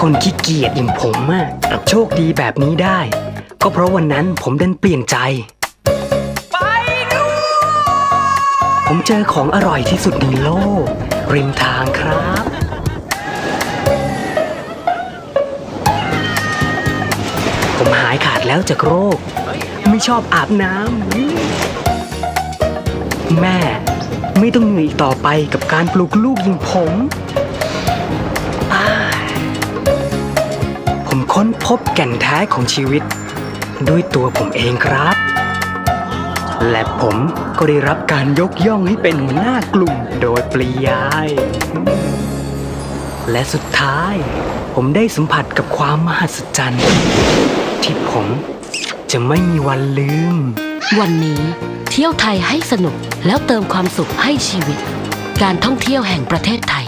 คนขี้เกียจอย่างผมอะกโชคดีแบบนี้ได้ ก็เพราะวันนั้นผมดันเปลี่ยนใจ ไปดูผมเจอของอร่อยที่สุดในโลก ริมทางครับ ผมหายขาดแล้วจากโรค ไม่ชอบอาบน้ำแม่ไม่ต้องเหนื่อยต่อไปกับการปลูกลูกอย่างผม ค้นพบแก่นแท้ของชีวิต ด้วยตัวผมเองครับ และผมก็ได้รับการยกย่องให้เป็นหัวหน้ากลุ่มโดยปริยาย และสุดท้าย ผมได้สัมผัสกับความมหัศจรรย์ ที่ผมจะไม่มีวันลืม วันนี้เที่ยวไทยให้สนุกแล้วเติมความสุขให้ชีวิต การท่องเที่ยวแห่งประเทศไทย